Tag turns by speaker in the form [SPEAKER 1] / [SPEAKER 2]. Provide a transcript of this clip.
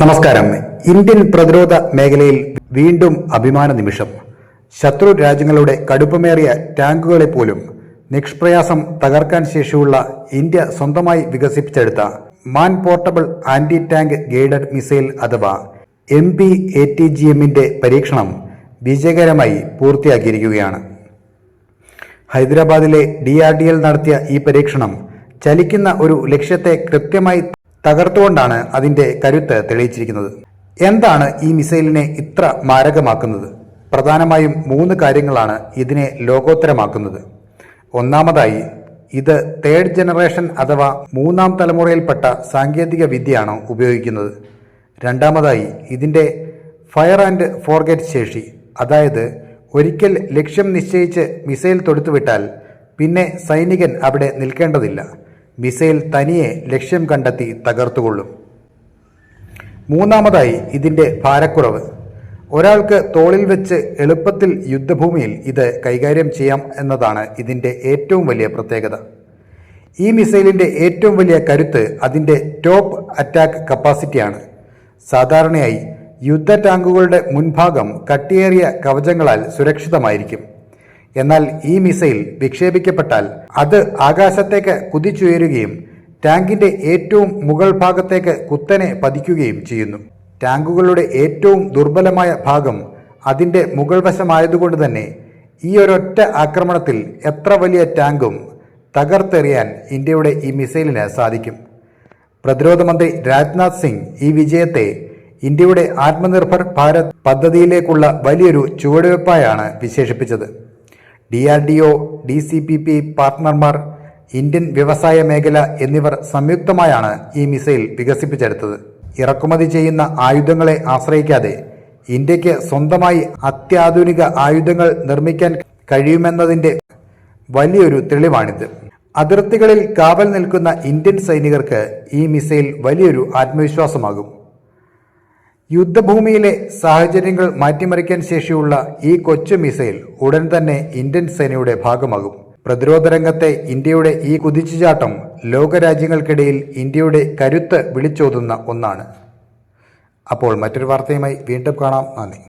[SPEAKER 1] നമസ്കാരം. ഇന്ത്യൻ പ്രതിരോധ മേഖലയിൽ വീണ്ടും അഭിമാന നിമിഷം. ശത്രു രാജ്യങ്ങളുടെ കടുപ്പമേറിയ ടാങ്കുകളെ പോലും നിഷ്പ്രയാസം തകർക്കാൻ ശേഷിയുള്ള ഇന്ത്യ സ്വന്തമായി വികസിപ്പിച്ചെടുത്ത man portable anti tank guided missile അഥവാ M P A T G എമ്മിന്റെ പരീക്ഷണം വിജയകരമായി പൂർത്തിയാക്കിയിരിക്കുകയാണ്. ഹൈദരാബാദിലെ ഡി ആർ ഡി എൽ നടത്തിയ ഈ പരീക്ഷണം ചലിക്കുന്ന ഒരു ലക്ഷ്യത്തെ കൃത്യമായി തകർത്തുകൊണ്ടാണ് അതിന്റെ കരുത്ത് തെളിയിച്ചിരിക്കുന്നത്. എന്താണ് ഈ മിസൈലിനെ ഇത്ര മാരകമാക്കുന്നത്? പ്രധാനമായും മൂന്ന് കാര്യങ്ങളാണ് ഇതിനെ ലോകോത്തരമാക്കുന്നത്. ഒന്നാമതായി ഇത് തേർഡ് ജനറേഷൻ അഥവാ മൂന്നാം തലമുറയിൽപ്പെട്ട സാങ്കേതിക വിദ്യയാണ് ഉപയോഗിക്കുന്നത്. രണ്ടാമതായി ഇതിന്റെ ഫയർ ആൻഡ് ഫോർഗെറ്റ് ശേഷി അതായത് ഒരിക്കൽ ലക്ഷ്യം നിശ്ചയിച്ച് മിസൈൽ തൊടുത്തുവിട്ടാൽ പിന്നെ സൈനികൻ അവിടെ നിൽക്കേണ്ടതില്ല. മിസൈൽ തനിയെ ലക്ഷ്യം കണ്ടെത്തി തകർത്തുകൊള്ളും. മൂന്നാമതായി ഇതിന്റെ ഭാരക്കുറവ്. ഒരാൾക്ക് തോളിൽ വെച്ച് എളുപ്പത്തിൽ യുദ്ധഭൂമിയിൽ ഇത് കൈകാര്യം ചെയ്യാം എന്നതാണ് ഇതിന്റെ ഏറ്റവും വലിയ പ്രത്യേകത. ഈ മിസൈലിന്റെ ഏറ്റവും വലിയ കരുത്ത് അതിന്റെ ടോപ്പ് അറ്റാക്ക് കപ്പാസിറ്റിയാണ്. സാധാരണയായി യുദ്ധ ടാങ്കുകളുടെ മുൻഭാഗം കട്ടിയേറിയ കവചങ്ങളാൽ സുരക്ഷിതമായിരിക്കും. എന്നാൽ ഈ മിസൈൽ വിക്ഷേപിക്കപ്പെട്ടാൽ അത് ആകാശത്തേക്ക് കുതിച്ചുയരുകയും ടാങ്കിന്റെ ഏറ്റവും മുകൾ ഭാഗത്തേക്ക് കുത്തനെ പതിക്കുകയും ചെയ്യുന്നു. ടാങ്കുകളുടെ ഏറ്റവും ദുർബലമായ ഭാഗം അതിന്റെ മുകൾ വശമായതുകൊണ്ട് തന്നെ ഈ ഒരൊറ്റ ആക്രമണത്തിൽ എത്ര വലിയ ടാങ്കും തകർത്തെറിയാൻ ഇന്ത്യയുടെ ഈ മിസൈലിന് സാധിക്കും. പ്രതിരോധ മന്ത്രി രാജ്നാഥ് സിംഗ് ഈ വിജയത്തെ ഇന്ത്യയുടെ ആത്മനിർഭർ ഭാരത് പദ്ധതിയിലേക്കുള്ള വലിയൊരു ചുവടുവെപ്പായാണ് വിശേഷിപ്പിച്ചത്. D R D O D C P P പാർട്ട്ണർമാർ Indian വ്യവസായ മേഖല എന്നിവർ സംയുക്തമായാണ് ഈ മിസൈൽ വികസിപ്പിച്ചെടുത്തത്. ഇറക്കുമതി ചെയ്യുന്ന ആയുധങ്ങളെ ആശ്രയിക്കാതെ ഇന്ത്യയ്ക്ക് സ്വന്തമായി അത്യാധുനിക ആയുധങ്ങൾ നിർമ്മിക്കാൻ കഴിയുമെന്നതിന്റെ വലിയൊരു തെളിവാണിത്. അതിർത്തികളിൽ കാവൽ നിൽക്കുന്ന ഇന്ത്യൻ സൈനികർക്ക് ഈ മിസൈൽ വലിയൊരു ആത്മവിശ്വാസമാകും. യുദ്ധഭൂമിയിലെ സാഹചര്യങ്ങൾ മാറ്റിമറിക്കാൻ ശേഷിയുള്ള ഈ കൊച്ചു മിസൈൽ ഉടൻ തന്നെ ഇന്ത്യൻ സേനയുടെ ഭാഗമാകും. പ്രതിരോധ രംഗത്തെ ഇന്ത്യയുടെ ഈ കുതിച്ചുചാട്ടം ലോകരാജ്യങ്ങൾക്കിടയിൽ ഇന്ത്യയുടെ കരുത്ത് വിളിച്ചോതുന്ന ഒന്നാണ്. അപ്പോൾ മറ്റൊരു വാർത്തയുമായി വീണ്ടും കാണാം. നന്ദി.